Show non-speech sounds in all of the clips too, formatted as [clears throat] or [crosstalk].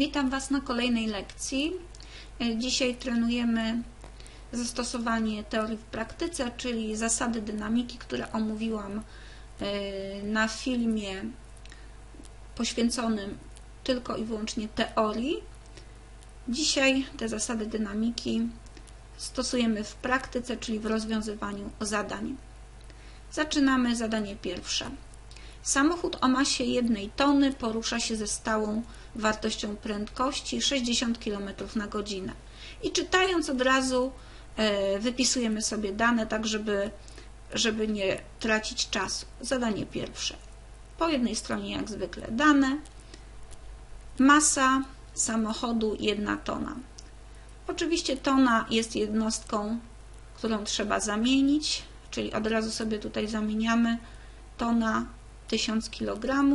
Witam Was na kolejnej lekcji. E, Dzisiaj trenujemy zastosowanie teorii w praktyce, czyli zasady dynamiki, które omówiłam e, na filmie poświęconym tylko i wyłącznie teorii. Dzisiaj te zasady dynamiki stosujemy w praktyce, czyli w rozwiązywaniu zadań. Zaczynamy zadanie pierwsze. Samochód o masie 1 tony porusza się ze stałą wartością prędkości 60 km na godzinę. I czytając od razu e, wypisujemy sobie dane, tak żeby, żeby nie tracić czasu. Zadanie pierwsze. Po jednej stronie jak zwykle dane. Masa samochodu 1 tona. Oczywiście tona jest jednostką, którą trzeba zamienić, czyli od razu sobie tutaj zamieniamy tona 1000 kg.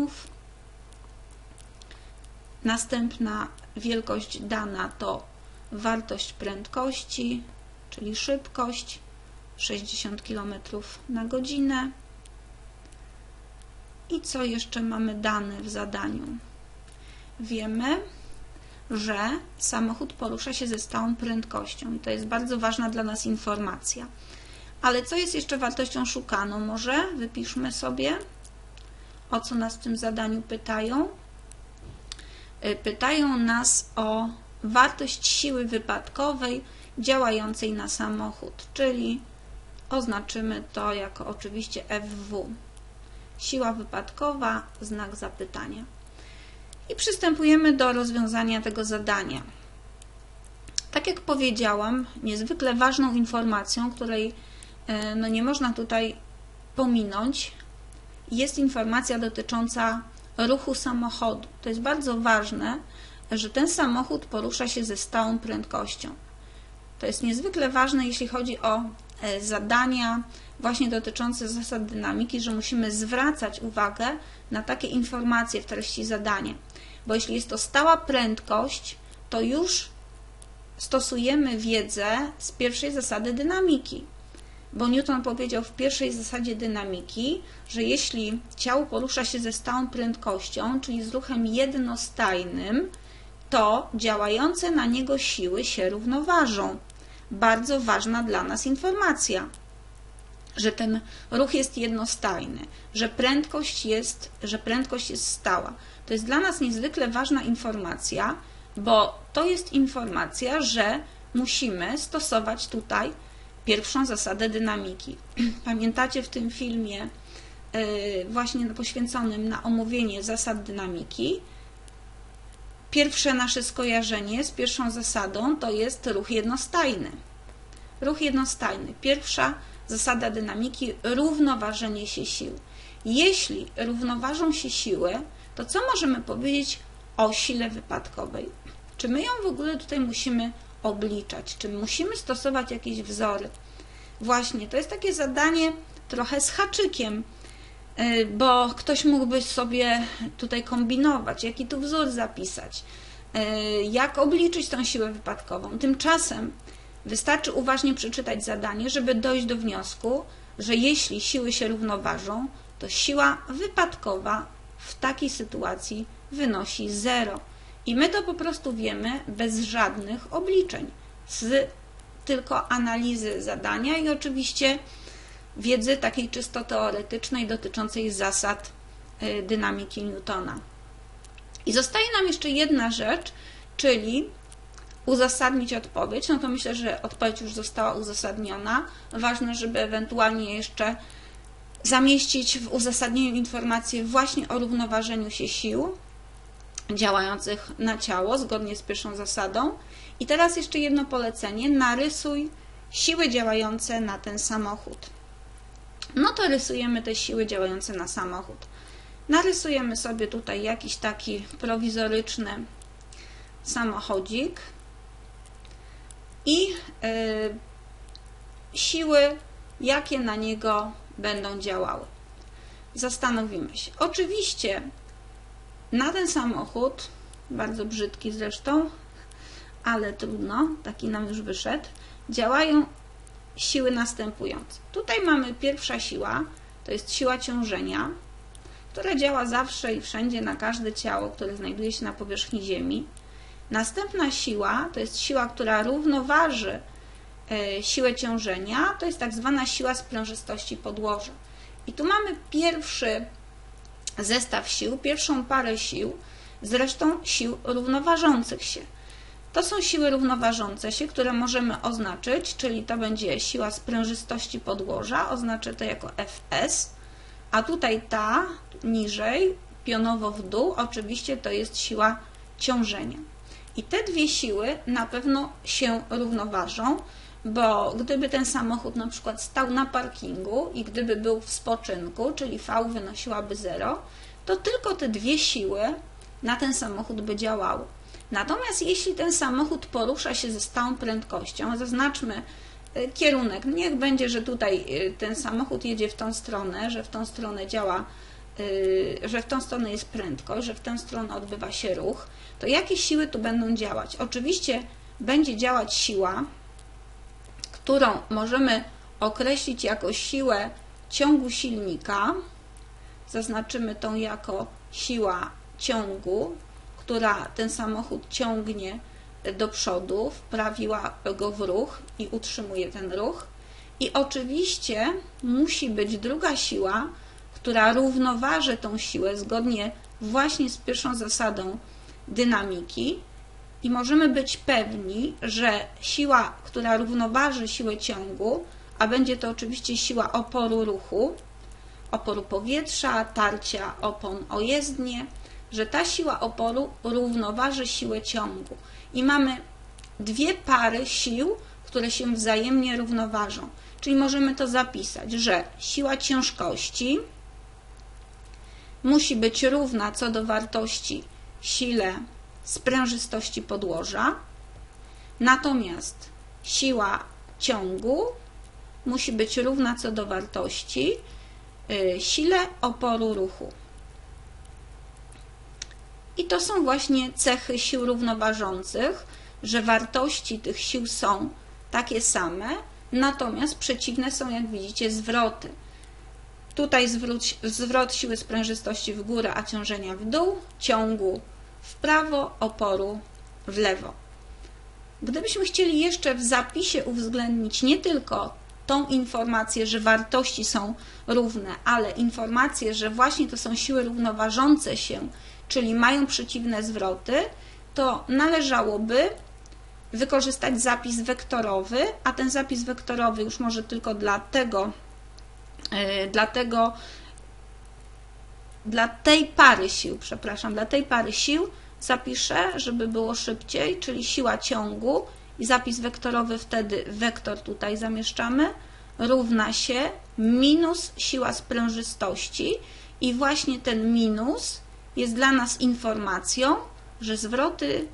Następna wielkość dana to wartość prędkości, czyli szybkość 60 km na godzinę. I co jeszcze mamy dane w zadaniu? Wiemy, że samochód porusza się ze stałą prędkością to jest bardzo ważna dla nas informacja. Ale co jest jeszcze wartością szukaną? Może wypiszmy sobie o co nas w tym zadaniu pytają? Pytają nas o wartość siły wypadkowej działającej na samochód, czyli oznaczymy to jako oczywiście FW. Siła wypadkowa, znak zapytania. I przystępujemy do rozwiązania tego zadania. Tak jak powiedziałam, niezwykle ważną informacją, której no, nie można tutaj pominąć, jest informacja dotycząca ruchu samochodu. To jest bardzo ważne, że ten samochód porusza się ze stałą prędkością. To jest niezwykle ważne, jeśli chodzi o e, zadania właśnie dotyczące zasad dynamiki, że musimy zwracać uwagę na takie informacje w treści zadania. Bo jeśli jest to stała prędkość, to już stosujemy wiedzę z pierwszej zasady dynamiki bo Newton powiedział w pierwszej zasadzie dynamiki, że jeśli ciało porusza się ze stałą prędkością, czyli z ruchem jednostajnym, to działające na niego siły się równoważą. Bardzo ważna dla nas informacja, że ten ruch jest jednostajny, że prędkość jest, że prędkość jest stała. To jest dla nas niezwykle ważna informacja, bo to jest informacja, że musimy stosować tutaj pierwszą zasadę dynamiki. [clears throat] Pamiętacie w tym filmie y, właśnie poświęconym na omówienie zasad dynamiki, pierwsze nasze skojarzenie z pierwszą zasadą to jest ruch jednostajny. Ruch jednostajny. Pierwsza zasada dynamiki równoważenie się sił. Jeśli równoważą się siły, to co możemy powiedzieć o sile wypadkowej? Czy my ją w ogóle tutaj musimy obliczać, czy musimy stosować jakieś wzory. Właśnie, to jest takie zadanie trochę z haczykiem, y, bo ktoś mógłby sobie tutaj kombinować, jaki tu wzór zapisać, y, jak obliczyć tą siłę wypadkową. Tymczasem wystarczy uważnie przeczytać zadanie, żeby dojść do wniosku, że jeśli siły się równoważą, to siła wypadkowa w takiej sytuacji wynosi 0. I my to po prostu wiemy bez żadnych obliczeń, z tylko analizy zadania i oczywiście wiedzy takiej czysto teoretycznej dotyczącej zasad y, dynamiki Newtona. I zostaje nam jeszcze jedna rzecz, czyli uzasadnić odpowiedź. No to myślę, że odpowiedź już została uzasadniona. Ważne, żeby ewentualnie jeszcze zamieścić w uzasadnieniu informację właśnie o równoważeniu się sił działających na ciało zgodnie z pierwszą zasadą. I teraz jeszcze jedno polecenie. Narysuj siły działające na ten samochód. No to rysujemy te siły działające na samochód. Narysujemy sobie tutaj jakiś taki prowizoryczny samochodzik i yy, siły, jakie na niego będą działały. Zastanowimy się. Oczywiście na ten samochód, bardzo brzydki zresztą, ale trudno, taki nam już wyszedł, działają siły następujące. Tutaj mamy pierwsza siła, to jest siła ciążenia, która działa zawsze i wszędzie na każde ciało, które znajduje się na powierzchni Ziemi. Następna siła to jest siła, która równoważy e, siłę ciążenia, to jest tak zwana siła sprężystości podłoża. I tu mamy pierwszy zestaw sił, pierwszą parę sił, zresztą sił równoważących się. To są siły równoważące się, które możemy oznaczyć, czyli to będzie siła sprężystości podłoża, oznaczę to jako Fs, a tutaj ta niżej, pionowo w dół, oczywiście to jest siła ciążenia. I te dwie siły na pewno się równoważą, bo gdyby ten samochód na przykład stał na parkingu i gdyby był w spoczynku, czyli V wynosiłaby 0, to tylko te dwie siły na ten samochód by działały. Natomiast jeśli ten samochód porusza się ze stałą prędkością, zaznaczmy y, kierunek, niech będzie, że tutaj y, ten samochód jedzie w tą stronę, że w tą stronę działa, y, że w tą stronę jest prędkość, że w tę stronę odbywa się ruch, to jakie siły tu będą działać? Oczywiście będzie działać siła, którą możemy określić jako siłę ciągu silnika, zaznaczymy tą jako siła ciągu, która ten samochód ciągnie do przodu, wprawiła go w ruch i utrzymuje ten ruch. I oczywiście musi być druga siła, która równoważy tą siłę zgodnie właśnie z pierwszą zasadą dynamiki. I możemy być pewni, że siła, która równoważy siłę ciągu, a będzie to oczywiście siła oporu ruchu, oporu powietrza, tarcia opon o jezdnię, że ta siła oporu równoważy siłę ciągu. I mamy dwie pary sił, które się wzajemnie równoważą. Czyli możemy to zapisać, że siła ciężkości musi być równa co do wartości sile sprężystości podłoża, natomiast siła ciągu musi być równa co do wartości y, sile oporu ruchu. I to są właśnie cechy sił równoważących, że wartości tych sił są takie same, natomiast przeciwne są, jak widzicie, zwroty. Tutaj zwrót, zwrot siły sprężystości w górę, a ciążenia w dół, ciągu w prawo, oporu w lewo. Gdybyśmy chcieli jeszcze w zapisie uwzględnić nie tylko tą informację, że wartości są równe, ale informację, że właśnie to są siły równoważące się czyli mają przeciwne zwroty, to należałoby wykorzystać zapis wektorowy, a ten zapis wektorowy już może tylko dla tego, yy, dla tej pary sił, przepraszam, dla tej pary sił zapiszę, żeby było szybciej, czyli siła ciągu i zapis wektorowy wtedy, wektor tutaj zamieszczamy, równa się minus siła sprężystości i właśnie ten minus jest dla nas informacją, że zwroty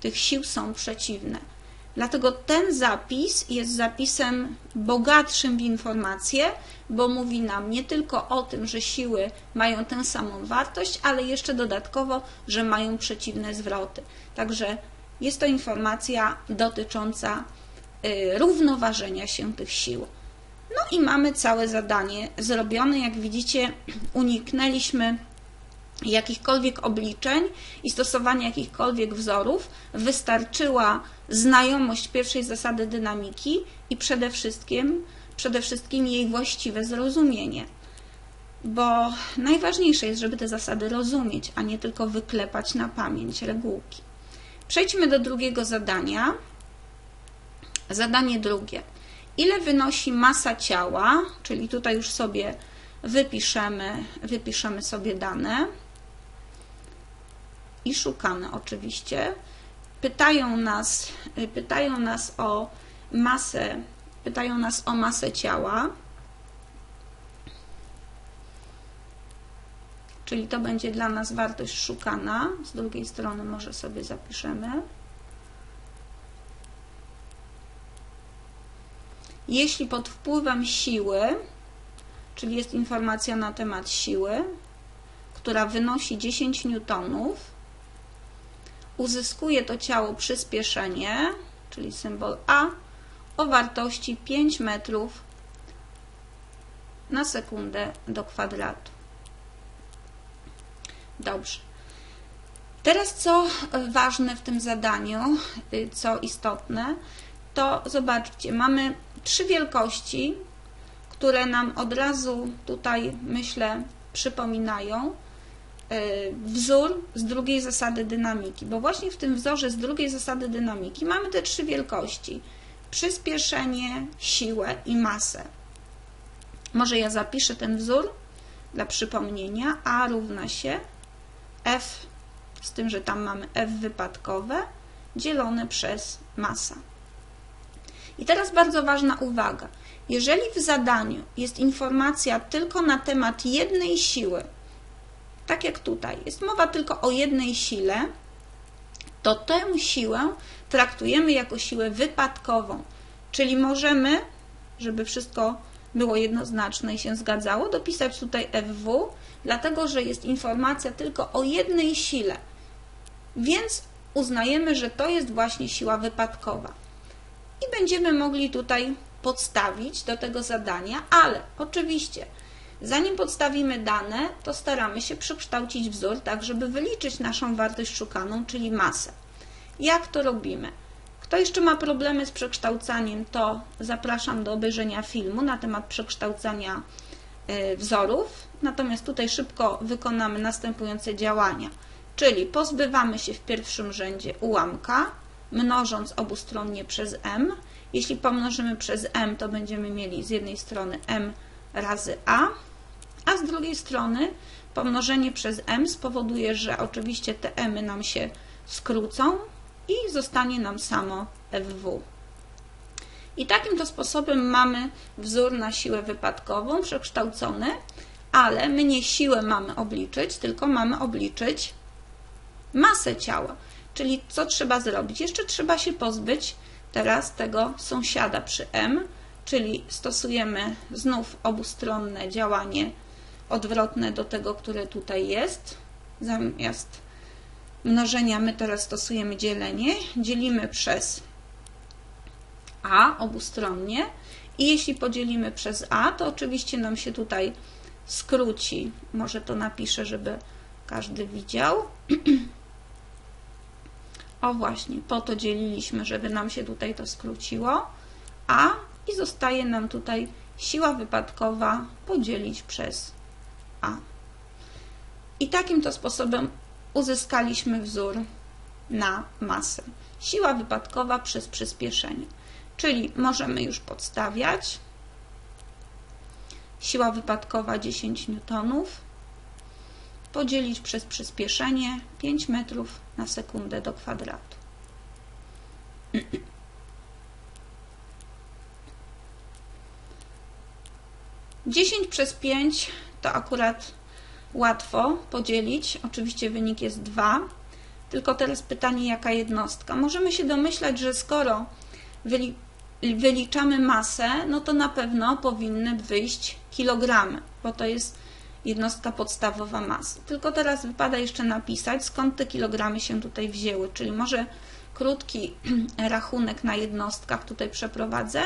tych sił są przeciwne. Dlatego ten zapis jest zapisem bogatszym w informacje, bo mówi nam nie tylko o tym, że siły mają tę samą wartość, ale jeszcze dodatkowo, że mają przeciwne zwroty. Także jest to informacja dotycząca y, równoważenia się tych sił. No i mamy całe zadanie zrobione. Jak widzicie, uniknęliśmy jakichkolwiek obliczeń i stosowania jakichkolwiek wzorów wystarczyła znajomość pierwszej zasady dynamiki i przede wszystkim, przede wszystkim jej właściwe zrozumienie. Bo najważniejsze jest, żeby te zasady rozumieć, a nie tylko wyklepać na pamięć regułki. Przejdźmy do drugiego zadania. Zadanie drugie. Ile wynosi masa ciała, czyli tutaj już sobie wypiszemy, wypiszemy sobie dane i szukamy oczywiście. Pytają nas, pytają nas o masę, pytają nas o masę ciała. Czyli to będzie dla nas wartość szukana. Z drugiej strony może sobie zapiszemy. Jeśli pod wpływem siły, czyli jest informacja na temat siły, która wynosi 10 newtonów, uzyskuje to ciało przyspieszenie, czyli symbol A, o wartości 5 metrów na sekundę do kwadratu. Dobrze. Teraz co ważne w tym zadaniu, y, co istotne, to zobaczcie, mamy trzy wielkości, które nam od razu tutaj, myślę, przypominają wzór z drugiej zasady dynamiki, bo właśnie w tym wzorze z drugiej zasady dynamiki mamy te trzy wielkości: przyspieszenie, siłę i masę. Może ja zapiszę ten wzór dla przypomnienia. A równa się F, z tym, że tam mamy F wypadkowe, dzielone przez masa. I teraz bardzo ważna uwaga. Jeżeli w zadaniu jest informacja tylko na temat jednej siły, tak jak tutaj, jest mowa tylko o jednej sile, to tę siłę traktujemy jako siłę wypadkową, czyli możemy, żeby wszystko było jednoznaczne i się zgadzało, dopisać tutaj FW, dlatego że jest informacja tylko o jednej sile, więc uznajemy, że to jest właśnie siła wypadkowa. I będziemy mogli tutaj podstawić do tego zadania, ale oczywiście zanim podstawimy dane, to staramy się przekształcić wzór tak, żeby wyliczyć naszą wartość szukaną, czyli masę. Jak to robimy? Kto jeszcze ma problemy z przekształcaniem, to zapraszam do obejrzenia filmu na temat przekształcania y, wzorów. Natomiast tutaj szybko wykonamy następujące działania. Czyli pozbywamy się w pierwszym rzędzie ułamka, mnożąc obustronnie przez m. Jeśli pomnożymy przez m, to będziemy mieli z jednej strony m razy a, a z drugiej strony pomnożenie przez m spowoduje, że oczywiście te m nam się skrócą, i zostanie nam samo FW. I takim to sposobem mamy wzór na siłę wypadkową przekształcony, ale my nie siłę mamy obliczyć, tylko mamy obliczyć masę ciała. Czyli co trzeba zrobić? Jeszcze trzeba się pozbyć teraz tego sąsiada przy M, czyli stosujemy znów obustronne działanie odwrotne do tego, które tutaj jest. Zamiast mnożenia my teraz stosujemy dzielenie. Dzielimy przez a obustronnie i jeśli podzielimy przez a, to oczywiście nam się tutaj skróci. Może to napiszę, żeby każdy widział. [clears throat] O właśnie, po to dzieliliśmy, żeby nam się tutaj to skróciło. A i zostaje nam tutaj siła wypadkowa podzielić przez A. I takim to sposobem uzyskaliśmy wzór na masę. Siła wypadkowa przez przyspieszenie. Czyli możemy już podstawiać. Siła wypadkowa 10 newtonów podzielić przez przyspieszenie 5 metrów na sekundę do kwadratu. [clears throat] Dziesięć przez pięć to akurat łatwo podzielić. Oczywiście wynik jest 2. Tylko teraz pytanie, jaka jednostka? Możemy się domyślać, że skoro wyliczamy masę, no to na pewno powinny wyjść kilogramy, bo to jest jednostka podstawowa masy. Tylko teraz wypada jeszcze napisać, skąd te kilogramy się tutaj wzięły, czyli może krótki [clears throat] rachunek na jednostkach tutaj przeprowadzę.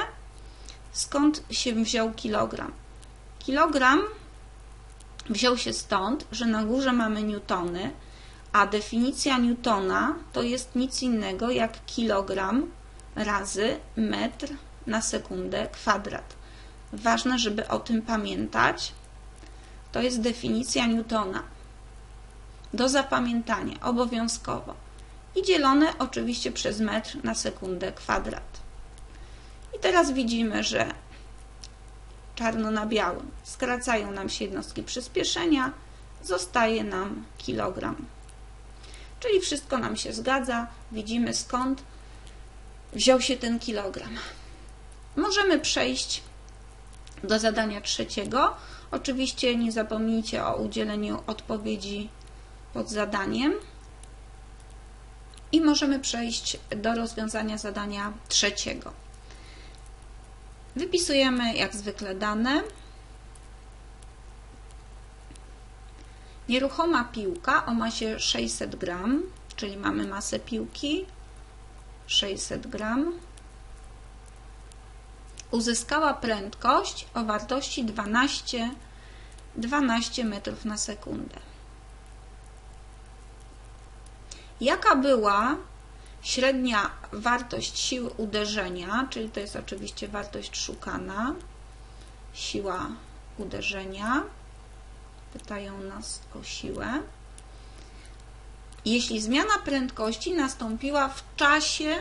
Skąd się wziął kilogram? Kilogram wziął się stąd, że na górze mamy newtony, a definicja newtona to jest nic innego jak kilogram razy metr na sekundę kwadrat. Ważne, żeby o tym pamiętać. To jest definicja newtona. Do zapamiętania obowiązkowo. I dzielone oczywiście przez metr na sekundę kwadrat. I teraz widzimy, że czarno na białym. Skracają nam się jednostki przyspieszenia, zostaje nam kilogram. Czyli wszystko nam się zgadza, widzimy skąd wziął się ten kilogram. Możemy przejść do zadania trzeciego. Oczywiście nie zapomnijcie o udzieleniu odpowiedzi pod zadaniem. I możemy przejść do rozwiązania zadania trzeciego. Wypisujemy jak zwykle dane. Nieruchoma piłka o masie 600 gram, czyli mamy masę piłki 600 gram, uzyskała prędkość o wartości 12, 12 metrów na sekundę. Jaka była średnia wartość siły uderzenia, czyli to jest oczywiście wartość szukana, siła uderzenia. Pytają nas o siłę. Jeśli zmiana prędkości nastąpiła w czasie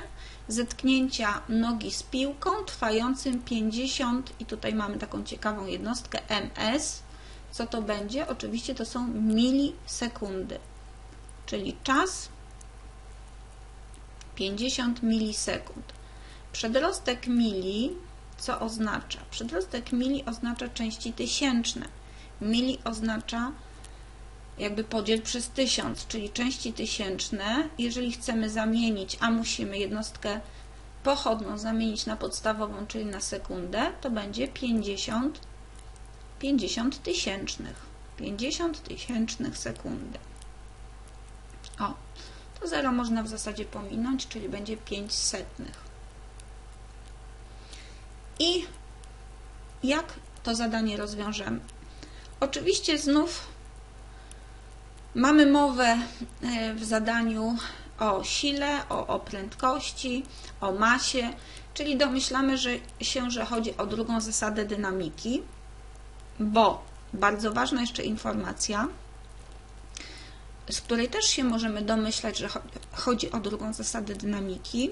zetknięcia nogi z piłką trwającym 50 i tutaj mamy taką ciekawą jednostkę ms. Co to będzie? Oczywiście to są milisekundy, czyli czas 50 milisekund. Przedrostek mili co oznacza? Przedrostek mili oznacza części tysięczne. Mili oznacza jakby podziel przez tysiąc, czyli części tysięczne. Jeżeli chcemy zamienić, a musimy jednostkę pochodną zamienić na podstawową, czyli na sekundę, to będzie 50, 50 tysięcznych. 50 tysięcznych sekundy. O, to zero można w zasadzie pominąć, czyli będzie 5 setnych. I jak to zadanie rozwiążemy? Oczywiście znów mamy mowę e, w zadaniu o sile, o, o prędkości, o masie, czyli domyślamy że się, że chodzi o drugą zasadę dynamiki, bo bardzo ważna jeszcze informacja, z której też się możemy domyślać, że chodzi o drugą zasadę dynamiki,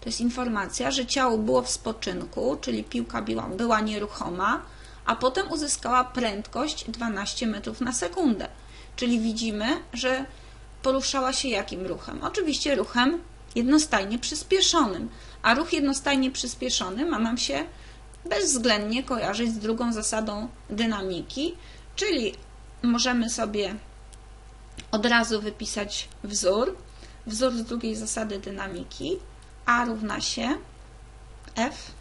to jest informacja, że ciało było w spoczynku, czyli piłka była, była nieruchoma, a potem uzyskała prędkość 12 metrów na sekundę. Czyli widzimy, że poruszała się jakim ruchem? Oczywiście ruchem jednostajnie przyspieszonym, a ruch jednostajnie przyspieszony ma nam się bezwzględnie kojarzyć z drugą zasadą dynamiki, czyli możemy sobie od razu wypisać wzór, wzór z drugiej zasady dynamiki, a równa się F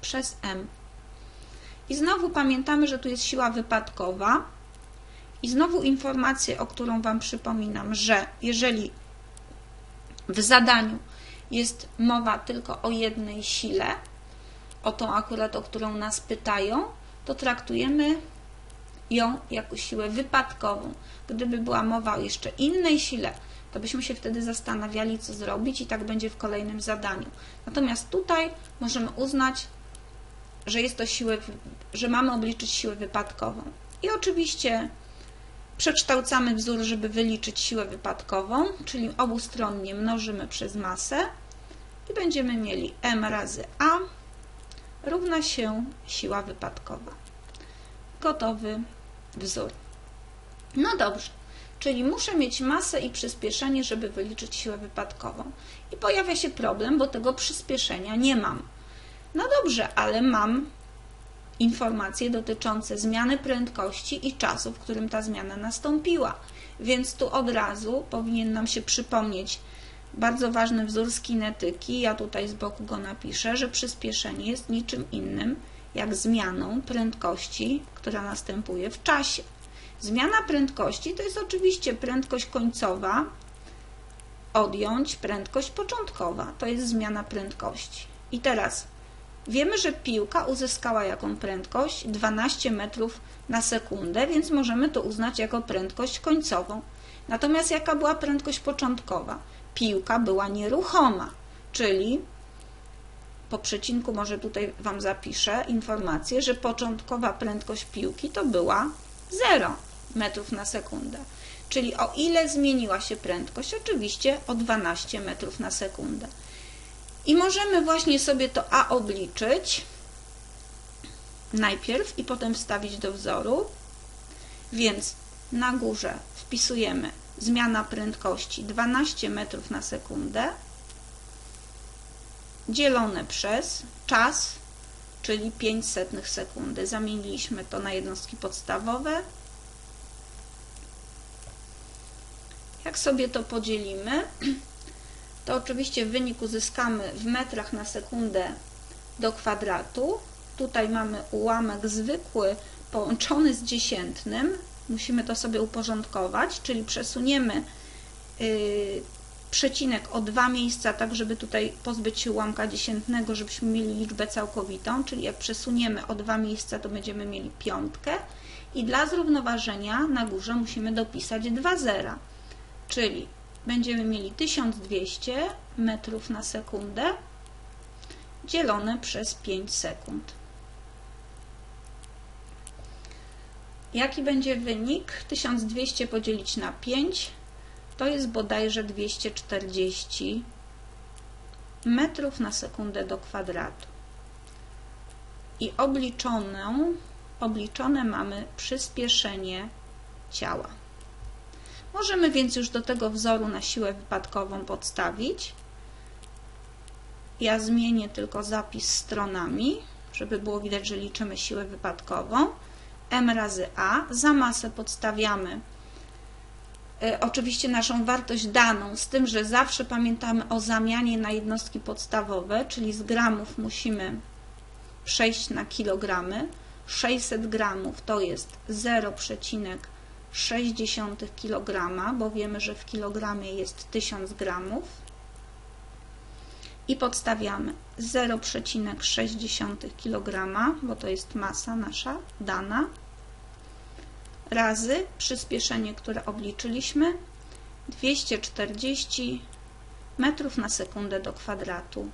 przez M. I znowu pamiętamy, że tu jest siła wypadkowa. I znowu informację, o którą Wam przypominam, że jeżeli w zadaniu jest mowa tylko o jednej sile, o tą akurat, o którą nas pytają, to traktujemy ją jako siłę wypadkową. Gdyby była mowa o jeszcze innej sile, to byśmy się wtedy zastanawiali, co zrobić i tak będzie w kolejnym zadaniu. Natomiast tutaj możemy uznać, że jest to siłę, że mamy obliczyć siłę wypadkową. I oczywiście przekształcamy wzór, żeby wyliczyć siłę wypadkową, czyli obustronnie mnożymy przez masę i będziemy mieli m razy a równa się siła wypadkowa. Gotowy wzór. No dobrze. Czyli muszę mieć masę i przyspieszenie, żeby wyliczyć siłę wypadkową. I pojawia się problem, bo tego przyspieszenia nie mam. No dobrze, ale mam informacje dotyczące zmiany prędkości i czasu, w którym ta zmiana nastąpiła. Więc tu od razu powinien nam się przypomnieć bardzo ważny wzór z kinetyki. Ja tutaj z boku go napiszę, że przyspieszenie jest niczym innym jak zmianą prędkości, która następuje w czasie. Zmiana prędkości to jest oczywiście prędkość końcowa, odjąć prędkość początkowa. To jest zmiana prędkości. I teraz wiemy, że piłka uzyskała jaką prędkość? 12 metrów na sekundę, więc możemy to uznać jako prędkość końcową. Natomiast jaka była prędkość początkowa? Piłka była nieruchoma, czyli po przecinku może tutaj Wam zapiszę informację, że początkowa prędkość piłki to była 0 metrów na sekundę. Czyli o ile zmieniła się prędkość? Oczywiście o 12 metrów na sekundę. I możemy właśnie sobie to A obliczyć najpierw i potem wstawić do wzoru. Więc na górze wpisujemy zmiana prędkości 12 metrów na sekundę dzielone przez czas, czyli 5 setnych sekundy. Zamieniliśmy to na jednostki podstawowe. Jak sobie to podzielimy, to oczywiście wynik uzyskamy w metrach na sekundę do kwadratu. Tutaj mamy ułamek zwykły połączony z dziesiętnym. Musimy to sobie uporządkować, czyli przesuniemy y, przecinek o dwa miejsca, tak żeby tutaj pozbyć się ułamka dziesiętnego, żebyśmy mieli liczbę całkowitą, czyli jak przesuniemy o dwa miejsca, to będziemy mieli piątkę i dla zrównoważenia na górze musimy dopisać dwa zera. Czyli będziemy mieli 1200 metrów na sekundę dzielone przez 5 sekund. Jaki będzie wynik? 1200 podzielić na 5 to jest bodajże 240 metrów na sekundę do kwadratu. I obliczoną, obliczone mamy przyspieszenie ciała. Możemy więc już do tego wzoru na siłę wypadkową podstawić. Ja zmienię tylko zapis stronami, żeby było widać, że liczymy siłę wypadkową. m razy a. Za masę podstawiamy oczywiście naszą wartość daną, z tym, że zawsze pamiętamy o zamianie na jednostki podstawowe, czyli z gramów musimy przejść na kilogramy. 600 gramów to jest 0,6 kg, bo wiemy, że w kilogramie jest 1000 gramów. I podstawiamy 0,6 kg, bo to jest masa nasza dana, razy przyspieszenie, które obliczyliśmy, 240 metrów na sekundę do kwadratu.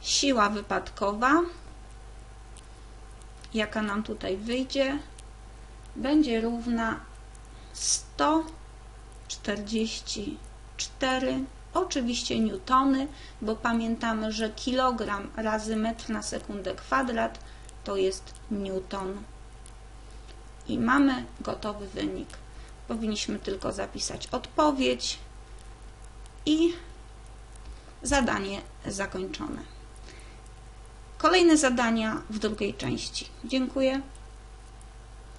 Siła wypadkowa, jaka nam tutaj wyjdzie, będzie równa 144 oczywiście newtony, bo pamiętamy, że kilogram razy metr na sekundę kwadrat to jest newton. I mamy gotowy wynik. Powinniśmy tylko zapisać odpowiedź i zadanie zakończone. Kolejne zadania w drugiej części. Dziękuję.